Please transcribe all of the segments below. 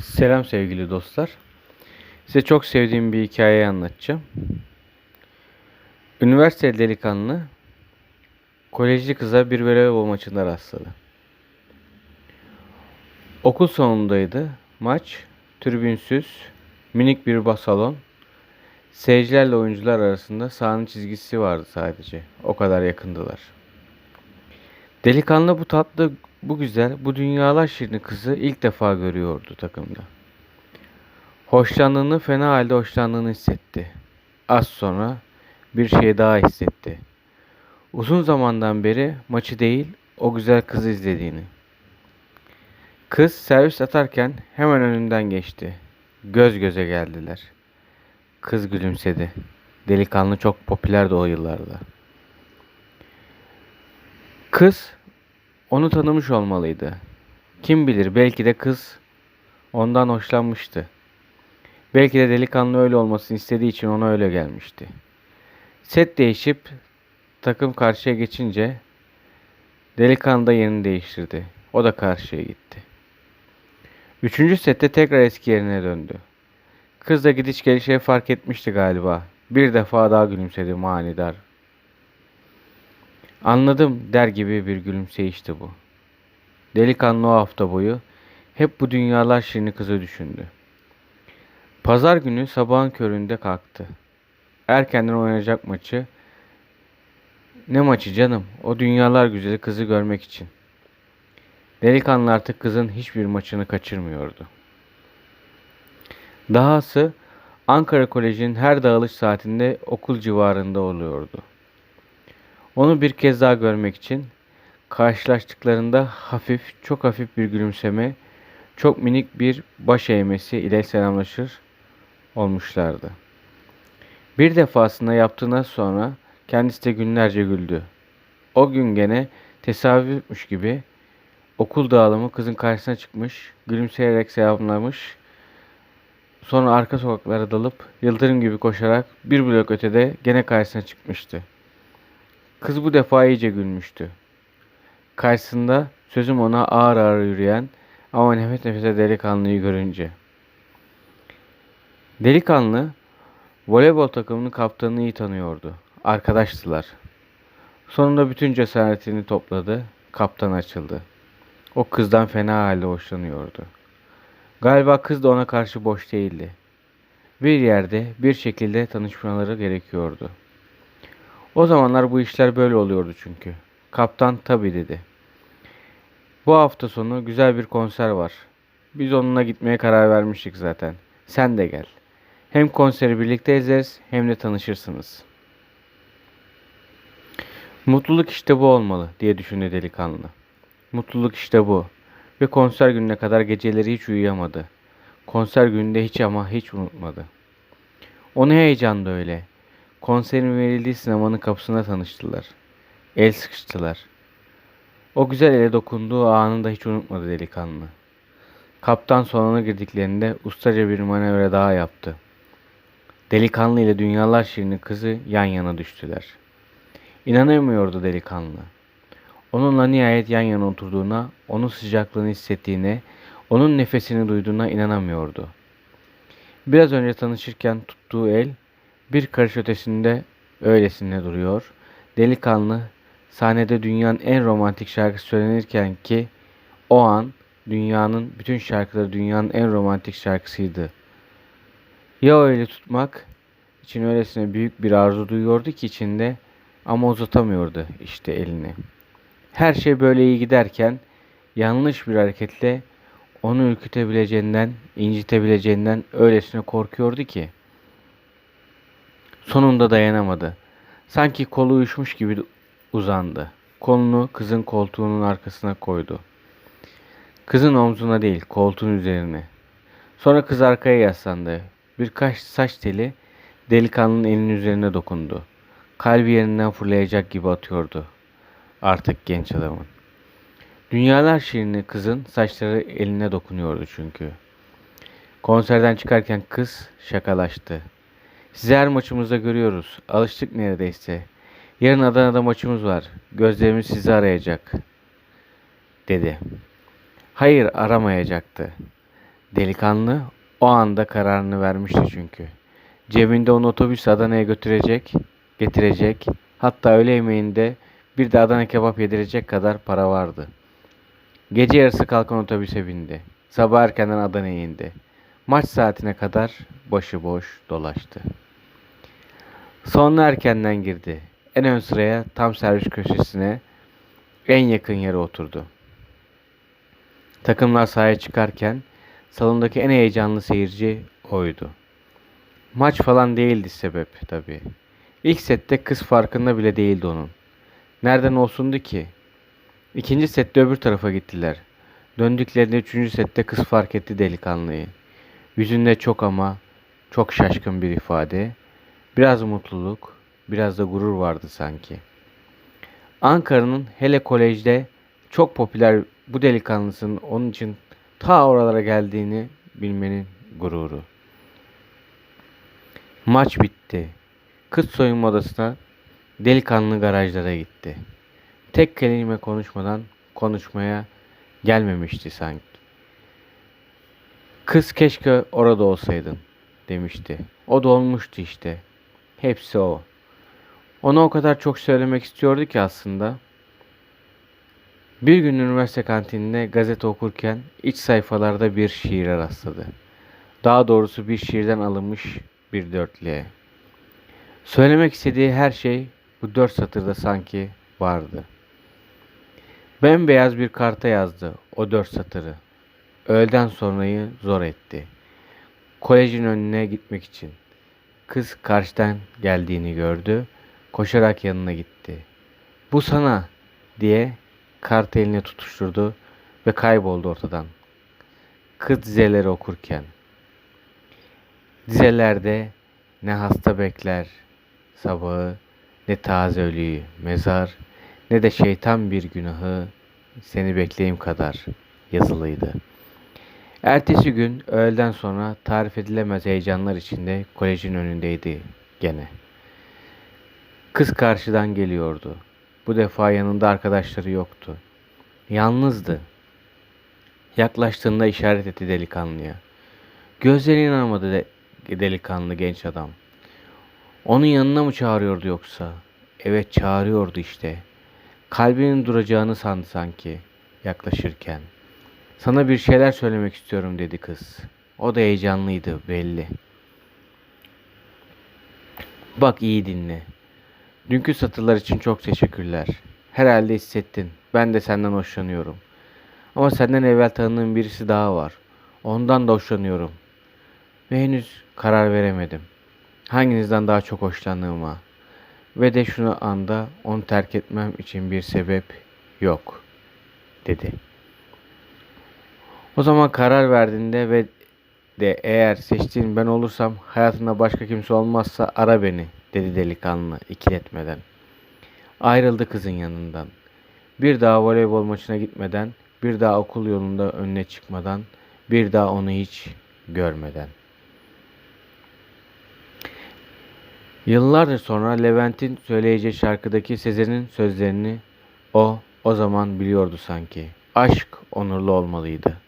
Selam sevgili dostlar. Size çok sevdiğim bir hikayeyi anlatacağım. Üniversite delikanlı kolejli kıza bir voleybol maçında rastladı. Okul sonundaydı. Maç tribünsüz, minik bir salon. Seyircilerle oyuncular arasında sahanın çizgisi vardı sadece. O kadar yakındılar. Delikanlı bu tatlı, bu güzel, bu dünyalar şirini kızı ilk defa görüyordu takımda. Hoşlandığını, fena halde hoşlandığını hissetti. Az sonra bir şey daha hissetti. Uzun zamandan beri maçı değil, o güzel kızı izlediğini. Kız servis atarken hemen önünden geçti. Göz göze geldiler. Kız gülümsedi. Delikanlı çok popülerdi o yıllarda. Kız onu tanımış olmalıydı. Kim bilir belki de kız ondan hoşlanmıştı. Belki de delikanlı öyle olmasını istediği için ona öyle gelmişti. Set değişip takım karşıya geçince delikanlı da yerini değiştirdi. O da karşıya gitti. Üçüncü sette tekrar eski yerine döndü. Kız da gidiş gelişleri fark etmişti galiba. Bir defa daha gülümsedi manidar. Anladım der gibi bir gülümseyişti bu. Delikanlı o hafta boyu hep bu dünyalar şirini kızı düşündü. Pazar günü sabahın köründe kalktı. Erkenden oynayacak maçı. Ne maçı canım? O dünyalar güzeli kızı görmek için. Delikanlı artık kızın hiçbir maçını kaçırmıyordu. Dahası Ankara Koleji'nin her dağılış saatinde okul civarında oluyordu. Onu bir kez daha görmek için karşılaştıklarında hafif, çok hafif bir gülümseme, çok minik bir baş eğmesi ile selamlaşır olmuşlardı. Bir defasında yaptığına sonra kendisi de günlerce güldü. O gün gene tesadüfmüş gibi okul dağılımı kızın karşısına çıkmış, gülümseyerek selamlamış. Sonra arka sokaklara dalıp yıldırım gibi koşarak bir blok ötede gene karşısına çıkmıştı. Kız bu defa iyice gülmüştü. Karşısında sözüm ona ağır ağır yürüyen ama nefes nefese delikanlıyı görünce. Delikanlı voleybol takımının kaptanını iyi tanıyordu. Arkadaştılar. Sonunda bütün cesaretini topladı. Kaptan açıldı. O kızdan fena halde hoşlanıyordu. Galiba kız da ona karşı boş değildi. Bir yerde bir şekilde tanışmaları gerekiyordu. O zamanlar bu işler böyle oluyordu çünkü. Kaptan tabii dedi. Bu hafta sonu güzel bir konser var. Biz onunla gitmeye karar vermiştik zaten. Sen de gel. Hem konseri birlikte izleriz hem de tanışırsınız. Mutluluk işte bu olmalı diye düşündü delikanlı. Mutluluk işte bu. Ve konser gününe kadar geceleri hiç uyuyamadı. Konser gününde hiç ama hiç unutmadı. O ne heyecandı öyle. Konserin verildiği sinemanın kapısına tanıştılar. El sıkıştılar. O güzel ele dokunduğu anını da hiç unutmadı delikanlı. Kaptan salona girdiklerinde ustaca bir manevra daha yaptı. Delikanlı ile dünyalar şirini kızı yan yana düştüler. İnanamıyordu delikanlı. Onunla nihayet yan yana oturduğuna, onun sıcaklığını hissettiğine, onun nefesini duyduğuna inanamıyordu. Biraz önce tanışırken tuttuğu el bir karış ötesinde öylesine duruyor. Delikanlı sahnede dünyanın en romantik şarkısı söylenirken ki o an dünyanın bütün şarkıları dünyanın en romantik şarkısıydı. Ya öyle tutmak için öylesine büyük bir arzu duyuyordu ki içinde ama uzatamıyordu işte elini. Her şey böyle iyi giderken yanlış bir hareketle onu ürkütebileceğinden, incitebileceğinden öylesine korkuyordu ki. Sonunda dayanamadı. Sanki kolu uyuşmuş gibi uzandı. Kolunu kızın koltuğunun arkasına koydu. Kızın omzuna değil, koltuğun üzerine. Sonra kız arkaya yaslandı. Birkaç saç teli delikanlının elinin üzerine dokundu. Kalbi yerinden fırlayacak gibi atıyordu. Artık genç adamın. Dünyalar şirini kızın saçları eline dokunuyordu çünkü. Konserden çıkarken kız şakalaştı. Sizi her maçımızda görüyoruz. Alıştık neredeyse. Yarın Adana'da maçımız var. Gözlerimiz sizi arayacak. Dedi. Hayır aramayacaktı. Delikanlı o anda kararını vermişti çünkü. Cebinde onu otobüs Adana'ya götürecek, getirecek. Hatta öğle yemeğinde bir de Adana kebap yedirecek kadar para vardı. Gece yarısı kalkan otobüse bindi. Sabah erkenden Adana'ya indi. Maç saatine kadar başıboş dolaştı. Sonra erkenden girdi. En ön sıraya tam servis köşesine en yakın yere oturdu. Takımlar sahaya çıkarken salondaki en heyecanlı seyirci oydu. Maç falan değildi sebep tabii. İlk sette kız farkında bile değildi onun. Nereden olsundu ki? İkinci sette öbür tarafa gittiler. Döndüklerinde üçüncü sette kız fark etti delikanlıyı. Yüzünde çok ama çok şaşkın bir ifade. Biraz mutluluk, biraz da gurur vardı sanki. Ankara'nın hele kolejde çok popüler bu delikanlısının onun için ta oralara geldiğini bilmenin gururu. Maç bitti. Kız soyunma odasına delikanlı garajlara gitti. Tek kelime konuşmadan konuşmaya gelmemişti sanki. Kız keşke orada olsaydın demişti. O da olmuştu işte. Hepsi o. Ona o kadar çok söylemek istiyordu ki aslında. Bir gün üniversite kantininde gazete okurken iç sayfalarda bir şiire rastladı. Daha doğrusu bir şiirden alınmış bir dörtlüğe. Söylemek istediği her şey bu dört satırda sanki vardı. Bembeyaz bir karta yazdı o dört satırı. Öğleden sonrayı zor etti. Kolejin önüne gitmek için. Kız karşıdan geldiğini gördü. Koşarak yanına gitti. Bu sana diye kartı eline tutuşturdu ve kayboldu ortadan. Kız dizeleri okurken. Dizelerde ne hasta bekler sabahı, ne taze ölüyü mezar, ne de şeytan bir günahı seni bekleyim kadar yazılıydı. Ertesi gün öğleden sonra tarif edilemez heyecanlar içinde kolejin önündeydi gene. Kız karşıdan geliyordu. Bu defa yanında arkadaşları yoktu. Yalnızdı. Yaklaştığında işaret etti delikanlıya. Gözlerine inanamadı de delikanlı genç adam. Onun yanına mı çağırıyordu yoksa? Evet çağırıyordu işte. Kalbinin duracağını sandı sanki yaklaşırken. Sana bir şeyler söylemek istiyorum dedi kız. O da heyecanlıydı belli. Bak iyi dinle. Dünkü satırlar için çok teşekkürler. Herhalde hissettin. Ben de senden hoşlanıyorum. Ama senden evvel tanıdığım birisi daha var. Ondan da hoşlanıyorum. Ve henüz karar veremedim. Hanginizden daha çok hoşlandığıma. Ve de şunu anda onu terk etmem için bir sebep yok. Dedi. O zaman karar verdiğinde ve de eğer seçtiğin ben olursam hayatında başka kimse olmazsa ara beni dedi delikanlı ikiletmeden. Ayrıldı kızın yanından. Bir daha voleybol maçına gitmeden, bir daha okul yolunda önüne çıkmadan, bir daha onu hiç görmeden. Yıllardır sonra Levent'in söyleyeceği şarkıdaki Sezer'in sözlerini o o zaman biliyordu sanki. Aşk onurlu olmalıydı.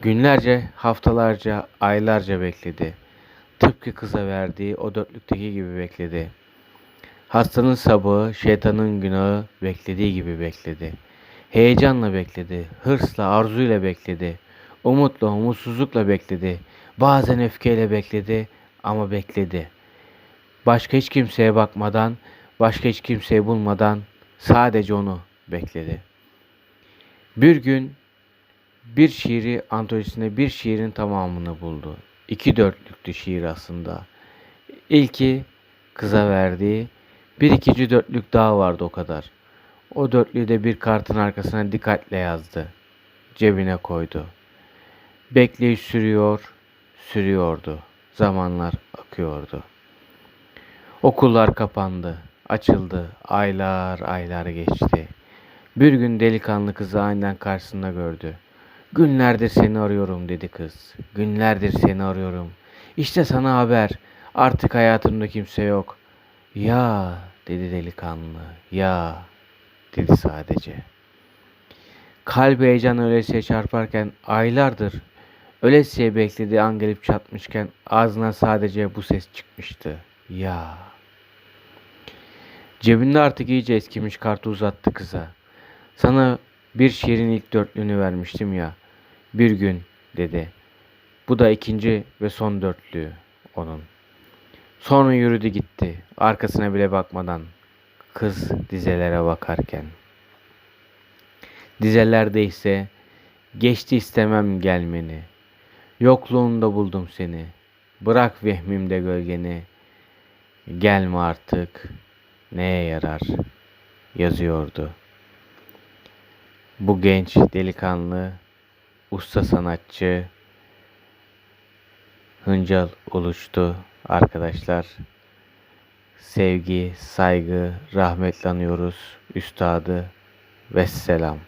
Günlerce, haftalarca, aylarca bekledi. Tıpkı kıza verdiği o dörtlükteki gibi bekledi. Hastanın sabahı, şeytanın günahı beklediği gibi bekledi. Heyecanla bekledi, hırsla, arzuyla bekledi. Umutla, umutsuzlukla bekledi. Bazen öfkeyle bekledi ama bekledi. Başka hiç kimseye bakmadan, başka hiç kimseyi bulmadan sadece onu bekledi. Bir gün bir şiiri antolojisinde bir şiirin tamamını buldu. İki dörtlüktü şiir aslında. İlki kıza verdiği, bir ikinci dörtlük daha vardı o kadar. O dörtlüğü de bir kartın arkasına dikkatle yazdı. Cebine koydu. Bekleyiş sürüyor, sürüyordu. Zamanlar akıyordu. Okullar kapandı, açıldı, aylar aylar geçti. Bir gün delikanlı kızı aynen karşısında gördü. Günlerdir seni arıyorum dedi kız. Günlerdir seni arıyorum. İşte sana haber. Artık hayatımda kimse yok. Ya dedi delikanlı. Ya dedi sadece. Kalbi heyecan öylesiye çarparken aylardır Ölesiye beklediği an gelip çatmışken ağzına sadece bu ses çıkmıştı. Ya. Cebinde artık iyice eskimiş kartı uzattı kıza. Sana bir şiirin ilk dörtlüğünü vermiştim ya. Bir gün dedi. Bu da ikinci ve son dörtlüğü onun. Sonra yürüdü gitti. Arkasına bile bakmadan. Kız dizelere bakarken. Dizelerde ise geçti istemem gelmeni. Yokluğunda buldum seni. Bırak vehmimde gölgeni. Gelme artık. Neye yarar? Yazıyordu. Bu genç delikanlı, usta sanatçı, Hıncal oluştu arkadaşlar. Sevgi, saygı, rahmetle anıyoruz üstadı. Vesselam.